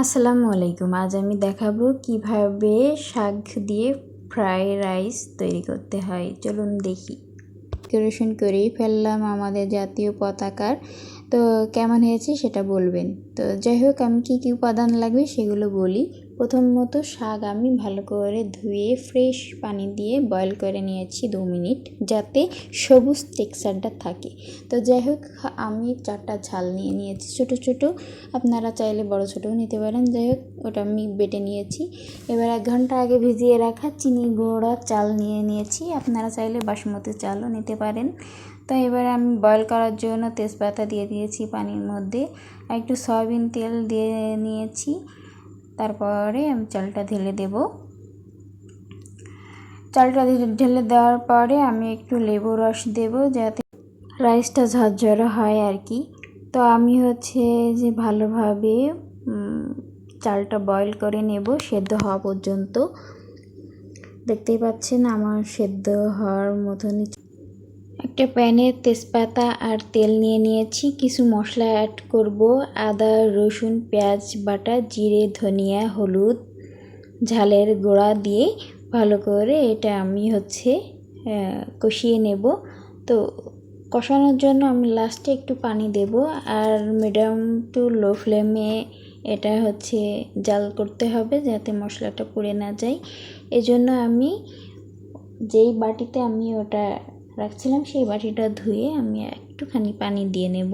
আসসালামু আলাইকুম। আজ আমি দেখাবো কীভাবে শাক দিয়ে ফ্রাই রাইস তৈরি করতে হয়। চলুন দেখি। ডেকোরেশন করেই ফেললাম আমাদের জাতীয় পতাকার। তো কেমন হয়েছে সেটা বলবেন। তো যাই হোক, আমি কী কী উপাদান লাগবে সেগুলো বলি। প্রথমত শাক আমি ভালো করে ধুয়ে ফ্রেশ পানি দিয়ে বয়ল করে নিয়েছি দু মিনিট যাতে সবুজ টেক্সচারটা থাকে। তো যাই হোক আমি চারটা ঝাল নিয়ে নিয়েছি। ছোটো ছোটো আপনারা চাইলে বড়, ছোটোও নিতে পারেন। যাই হোক ওটা আমি বেটে নিয়েছি। এবার এক ঘণ্টা আগে ভিজিয়ে রাখা চিনি গুঁড়া চাল নিয়ে নিয়েছি। আপনারা চাইলে বাসমতি চালও নিতে পারেন। তো এবার আমি বয়ল করার জন্য তেজপাতা দিয়ে দিয়েছি পানির মধ্যে। একটু সয়াবিন তেল দিয়ে নিয়েছি। তারপরে আমি চালটা ঢেলে দেব। চালটা ঢেলে দেওয়ার পরে আমি একটু লেবু রস দেব যাতে রাইসটা ঝরঝরে হয় আর কি। তো আমি হচ্ছে যে ভালোভাবে চালটা বয়ল করে নেব, সেদ্ধ হওয়া পর্যন্ত। দেখতেই পাচ্ছেন আমার সেদ্ধ হওয়ার মতনই একটা প্যানে তেজপাতা আর তেল নিয়ে নিয়েছি। কিছু মশলা অ্যাড করব। আদা, রসুন, পেঁয়াজ, বাটা, জিরে, ধনিয়া, হলুদ, ঝালের গোড়া দিয়ে ভালো করে এটা আমি হচ্ছে কষিয়ে নেব। তো কষানোর জন্য আমি লাস্টে একটু পানি দেব। আর মিডিয়াম টু লো ফ্লেমে এটা হচ্ছে জাল করতে হবে যাতে মশলাটা পুড়ে না যায়। এজন্য আমি যেই বাটিতে আমি ওটা রাখছিলাম, সেই বাটিটা ধুয়ে আমি একটুখানি পানি দিয়ে নেব,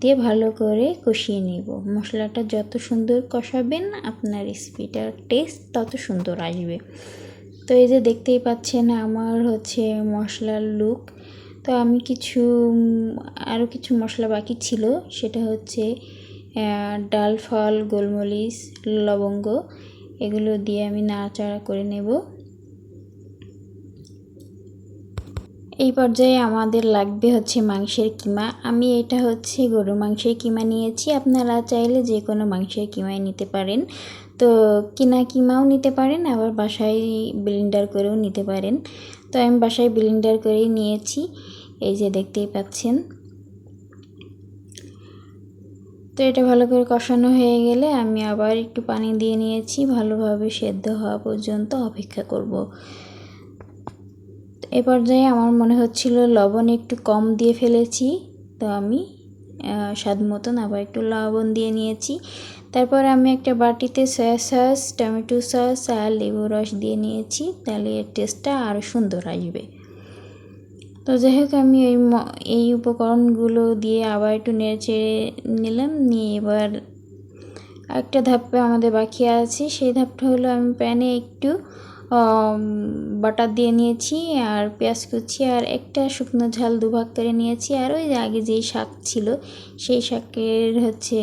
দিয়ে ভালো করে কষিয়ে নেব। মশলাটা যত সুন্দর কষাবেন, আপনার রেসিপিটার টেস্ট তত সুন্দর আসবে। তো এই যে দেখতেই পাচ্ছেন আমার হচ্ছে মশলার লুক তো আমি কিছু আরও কিছু মশলা বাকি ছিল, সেটা হচ্ছে ডাল, ফল, গোলমরিচ, লবঙ্গ, এগুলো দিয়ে আমি নাড়াচাড়া করে নেব। এই পর্যায়ে আমাদের লাগবে হচ্ছে মাংসের কিমা। আমি এটা হচ্ছে গরু মাংসের কিমা নিয়েছি। আপনারা চাইলে যে কোনো মাংসের কিমাই নিতে পারেন। তো কিনা কিমাও নিতে পারেন, আবার বাসায় ব্লেন্ডার করেও নিতে পারেন। তো আমি বাসায় ব্লেন্ডার করেই নিয়েছি। এই যে দেখতেই পাচ্ছেন। তো এটা ভালো করে কষানো হয়ে গেলে আমি আবার একটু পানি দিয়ে নিয়েছি। ভালোভাবে সেদ্ধ হওয়া পর্যন্ত অপেক্ষা করব। এ পর্যায়ে আমার মনে হচ্ছিল লবণ একটু কম দিয়ে ফেলেছি, তো আমি স্বাদ মতন আবার একটু লবণ দিয়ে নিয়েছি। তারপর আমি একটা বাটিতে সয়া সস টমেটো সস আর লেবু রস দিয়ে নিয়েছি, তাহলে এর টেস্টটা আরও সুন্দর আসবে। তো যাই হোক, আমি এই এই উপকরণগুলো দিয়ে আবার একটু নেড়ে চেড়ে নিলাম, নিয়ে এবার একটা ধাপে আমাদের বাকি আছে। সেই ধাপটা হলো আমি প্যানে একটু বাটার দিয়ে নিয়েছি আর পেঁয়াজ কুচি আর একটা শুকনো ঝাল দুভাগ করে নিয়েছি। আর ওই যে আগে যেই শাক ছিল, সেই শাকের হচ্ছে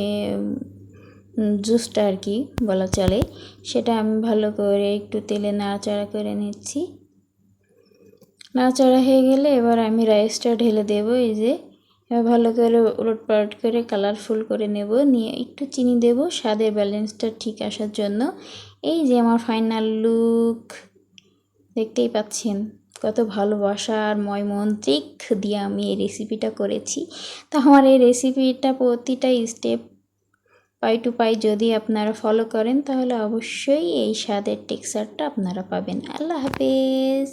জুসটা আর কি বলা চলে, সেটা আমি ভালো করে একটু তেলে নাড়াচাড়া করে নিচ্ছি। নাড়াচাড়া হয়ে গেলে এবার আমি রাইসটা ঢেলে দেবো, এই যে। ভালো করে উলট পালট করে কালারফুল করে নেব, নিয়ে একটু চিনি দেব, স্বাদের ব্যালেন্সটা ঠিক আসার জন্য। এই যে আমার ফাইনাল লুক দেখতেই পাচ্ছেন কত ভালোবাসার ময়মন্ত্রিক দিয়ে আমি এই রেসিপিটা করেছি। তো আমার এই রেসিপিটা প্রতিটা স্টেপ পাই টু পাই যদি আপনারা ফলো করেন, তাহলে অবশ্যই এই স্বাদের টেক্সচারটা আপনারা পাবেন। আল্লাহ হাফেজ!